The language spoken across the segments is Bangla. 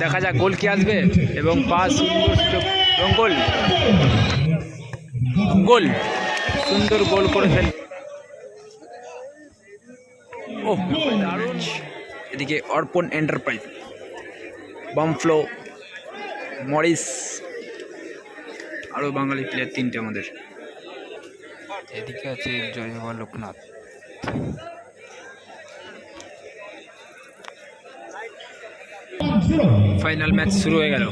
দেখা যাক গোল কি আসবে এবং পাস সুন্দর এবং গোল। গোল। সুন্দর গোল করে ফেল ও দারুণ। এদিকে অর্পণ এন্টারপ্রাইজ। বামফ্লো মরিস। আরও বাঙালি প্লেয়ার তিনটে আমাদের। এদিকে আছে জয় বাবা লোকনাথ। ফাইনাল ম্যাচ শুরু হয়ে গেল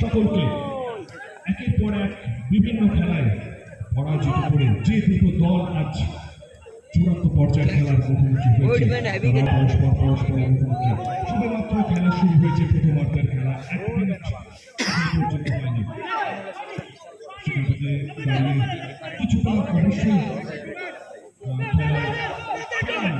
সকলকে একের পর এক বিভিন্ন খেলায় পরাজিত করে যে দুটো দল আজ চূড়ান্ত পর্যায়ে খেলার মুখোমুখি হয়েছে পরস্পর মুখোমুখি শুধুমাত্র খেলা শুরু হয়েছে প্রথমার্ধের খেলা এক মিনিট পর্যন্ত হয়নি। সেখান থেকে দাঁড়িয়ে কিছুটা অবশ্যই খেলার টান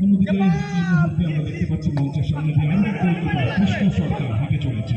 অন্যদিকে এই মুহূর্তে আমরা দেখতে পাচ্ছি মঞ্চের সামনে দিয়ে আরেক কৃষ্ণ সরকার হেঁটে চলেছে।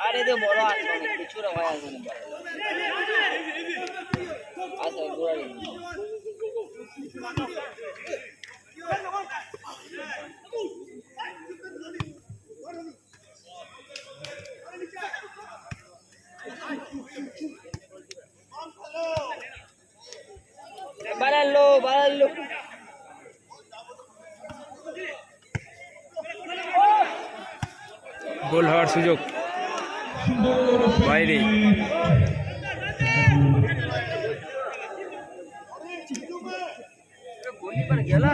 আরে তো বড় আসবে না কিছু না ভয় আসবে না। আচ্ছা গোল হওয়ার সুযোগ বাইরে গেল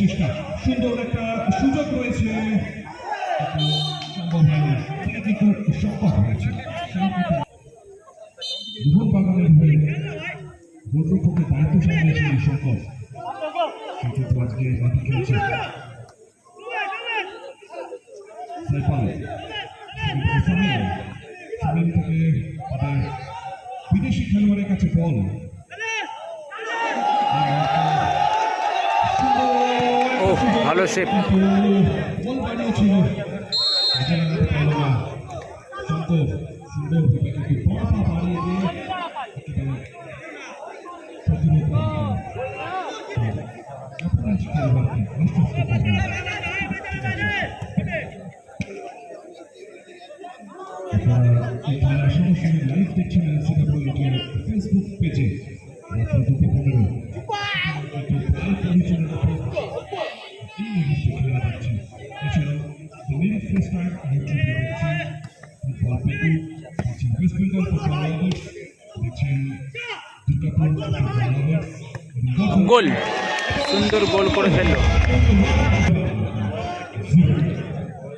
চেষ্টা সুন্দর একটা সুযোগ রয়েছে সম্ভব হয়েছে মোহন বাগানের হয়ে গোলরক্ষকের দায়িত্ব সামলিয়েছেন শঙ্কর সে কিন্তু আজকে মাঠে খেলছে। সাইফাল সামিল সামিল থেকে তাদের বিদেশি খেলোয়াড়ের কাছে বল। ও ভালো সেভ বল শঙ্কর বাড়িয়ে দিয়ে দেখছেন দুর্গাপুর ফুটবল লাভার্স গোল। সুন্দর গোল করে ফেলল।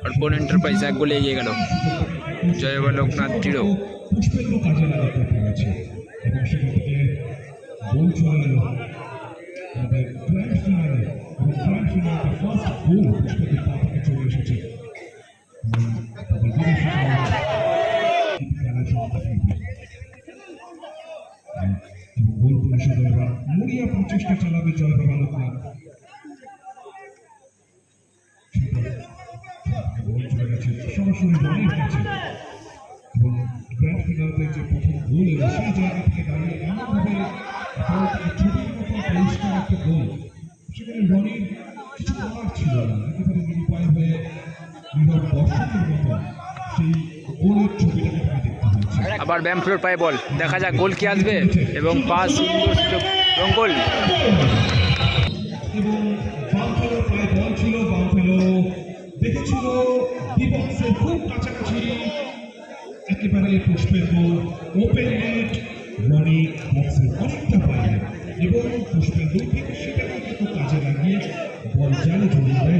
অর্পণ এন্টারপ্রাইজ এক গোলে এগিয়ে গেল। জয় বাবা লোকনাথ দৃঢ় গোল চালাবে জয় সরাসরি রনের কাছে এবং গ্র্যান্ড ফিনালতে যে প্রথম গোল এলো সেই জায়গা থেকে দাঁড়িয়ে এমনভাবে বল থেকে ছুটির মতো পরিষ্কার একটা গোল সেখানে রনির কিছু করার ছিল না। একেবারে নিরুপায় হয়ে নীরব দর্শকের মতো সেই গোলের ছবিটাকে তাকে দেখতে হয়েছে আবার ব্যামফ্লোর পায়ে বল। দেখা যাক গোল কি আসবে এবং পাস এবং ডিবক্সের খুব কাছাকাছি, একেবারে পুষ্পের গোল ওপেন নেট রনি বক্সের অনেকটা বাইরে। এবং পুষ্পের গোল ঠিক সেটাকে কিন্তু কাজে লাগিয়ে বল জালে জড়িয়ে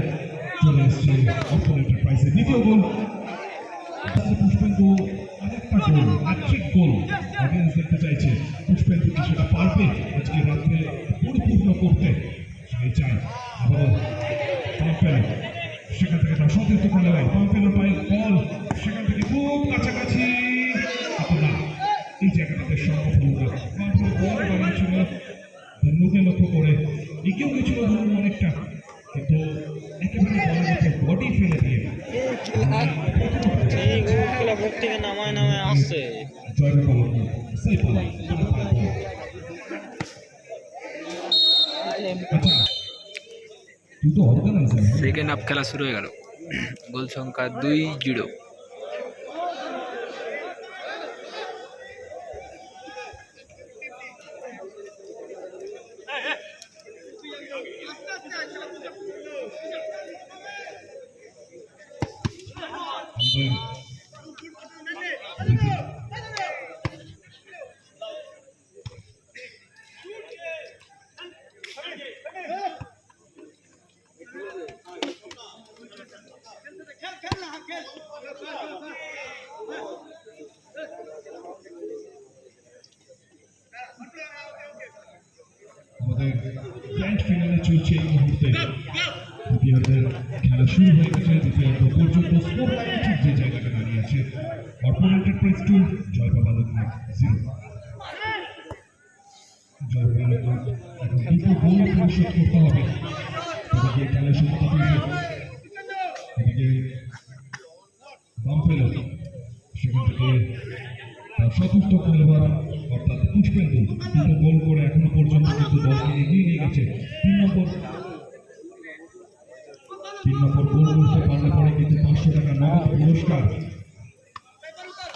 চলে আসছে অপর এন্টারপ্রাইজের দ্বিতীয় গোল। পুষ্পেন্দু আরেকটা গোল হ্যাট্রিক গোল। অডিয়েন্স দেখতে চাইছে পুষ্পেন্দু কি সেটা পারবে আজকে রাত্রে পরিপূর্ণ করতে। সবাই চায় আবারও সেখান থেকে তার সতীর্থ খেলোয়াড় পাম্পের পায়ের বল। সেখান থেকে খুব কাছাকাছি। না এই জায়গাটাতে সম্ভব হল না পাম্পেল বল লক্ষ্য করে। এগিয়েও গেছিল ধনু অনেকটা, কিন্তু খেলা শুরু হয়ে গেল। গোল সংখ্যা দুই জিরো আমাদের গ্র্যান্ড ফিনালে চলছে এই মুহূর্তে দ্বিতীয়ার্ধের খেলা শুরু হয়ে গেছে দ্বিতীয়ার্ধ পর্যন্ত স্কোর লাইন ঠিক যে জায়গাটা দাঁড়িয়ে আছে অর্পণ এন্টারপ্রাইজ টু জয় বাবা লোকনাথ জিরো জয় বাবা করতে হবে? গিয়ে খেলা সমতা পেয়েছে এদিকে বাম পেল সেখান অর্থাৎ পুষ্পেন্দু গোল করে এখনও পর্যন্ত কিন্তু দলকে এগিয়ে নিয়ে গেছে। তিন নম্বর। তিন নম্বর গোল করতে পারলে পরে কিন্তু পাঁচশো টাকা নগদ পুরস্কার।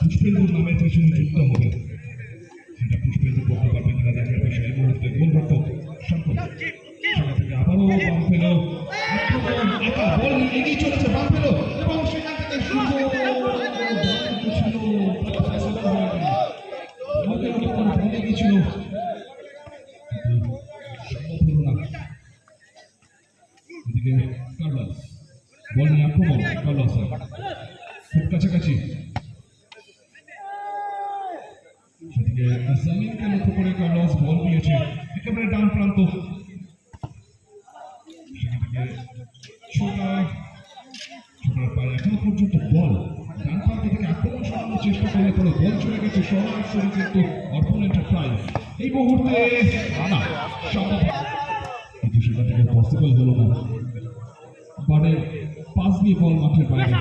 পুষ্পেন্দুর নামের পেছনে যুক্ত হবে। সেটা পুষ্পেন্দু করতে পারবে কিনা দেখার বিষয় মুহূর্তে গোলরক্ষক থেকে আবারও বাম পেল চলেছে বাম পেল এবং সেখান থেকে ছিল ফেসলা হয়ে গেল আমাদের উপর ভেঙে গেছিল সম্ভব হলো না এদিকে কার্লাস বল নিয়ে আক্রমণ কার্লাস খুব কাছাকাছি সেদিকে জামিনকে লক্ষ্য করে কার্লাস বল নিয়েছে একেবারে ডান প্রান্ত সেখান থেকে ছোটা ছোটার পায়ে এখনও পর্যন্ত বল। ডান থেকে আক্রমণ সারানোর চেষ্টা করলে পরে বল চলে গেছে। সরাসরি কিন্তু অর্পণ এন্টারপ্রাইজ এই মুহূর্তে আনা কিন্তু সেটা থেকে পসিবল হলো না। বারে পাস দিয়ে বল মাঠের বাইরে।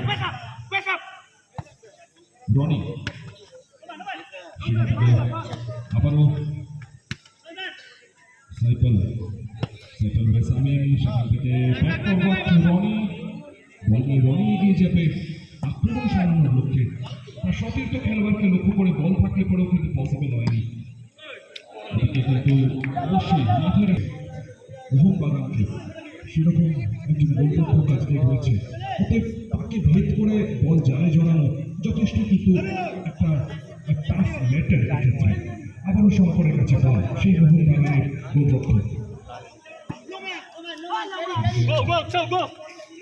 রনি আবারও সাইকেল সাইকেল রেসামি সেখান থেকে ব্যাক ফরওয়ার্ড টু রনি বল এগিয়ে যাবে আক্রমণ সারানোর লক্ষ্যে তার করে বল থাকলে পরেও কিন্তু পসিবল হয়নি অবশ্যই মাথায় রাখে মোহনবাগানকে সেরকম একজন গোলরক্ষক হয়েছে অতএব তাকে ভেদ করে বল জালে জড়ানো যথেষ্ট কিন্তু একটা টাফ ম্যাটার এক্ষেত্রে কাছে সেই মোহনবাগানের গোলরক্ষক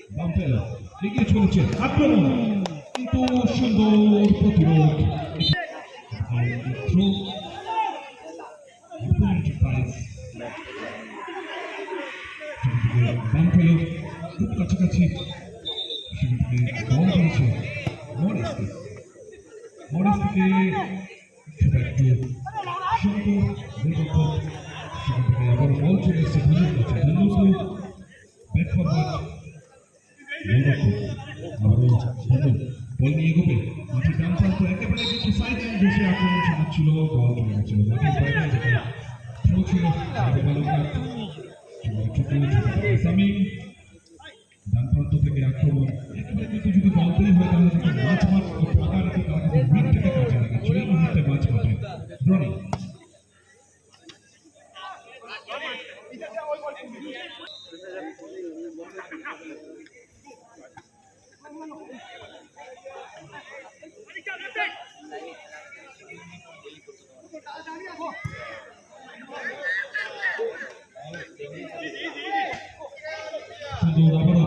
বাম্পেল এগিয়ে চলেছে আক্রমণ। কিন্তু সুন্দর প্রতিরোধ। থ্রো এন্টারপ্রাইজ বাম পেল খুব কাছাকাছি সেখান থেকে বল করেছে মরিসকে ধনু বল নিয়ে এগোবে একেবারে কিন্তু সাইড আক্রমণ ছিল আগে বালকনাথ সামিম ডান থেকে আক্রমণ একেবারে কিন্তু যদি বল হয় তাহলে মাছ মাঠ ও ফাঁকা রেখে তারা কিন্তু উইকটাকে কাজে লাগাচ্ছে এই মুহূর্তে মাঝ মাঠে রনি সুন্দর আবারও পুষ্পেন্দ্র কাছে বল সেখান থেকে বাম পেল ব্যাক ফরওয়ার্ড তো শঙ্কর শঙ্কর এটা নিজের স্টাইল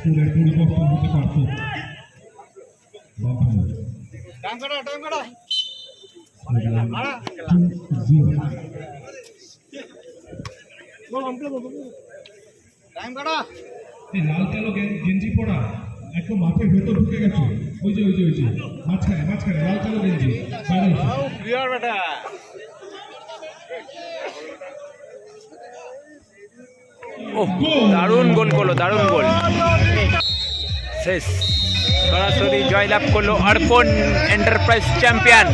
স্কোরের পরিবর্তন হতে পারত লাল কালো গেঞ্জি পরা একদম মাঠের ভেতর ঢুকে গেছে। ওই যে ওই যে ওই যে মাঝখানে মাঝখানে লাল কালো গেঞ্জি। বাইরে ও দারুণ গোল করল দারুণ গোল। শেষ। সরাসরি জয়লাভ করল অর্পণ এন্টারপ্রাইজ চ্যাম্পিয়ন।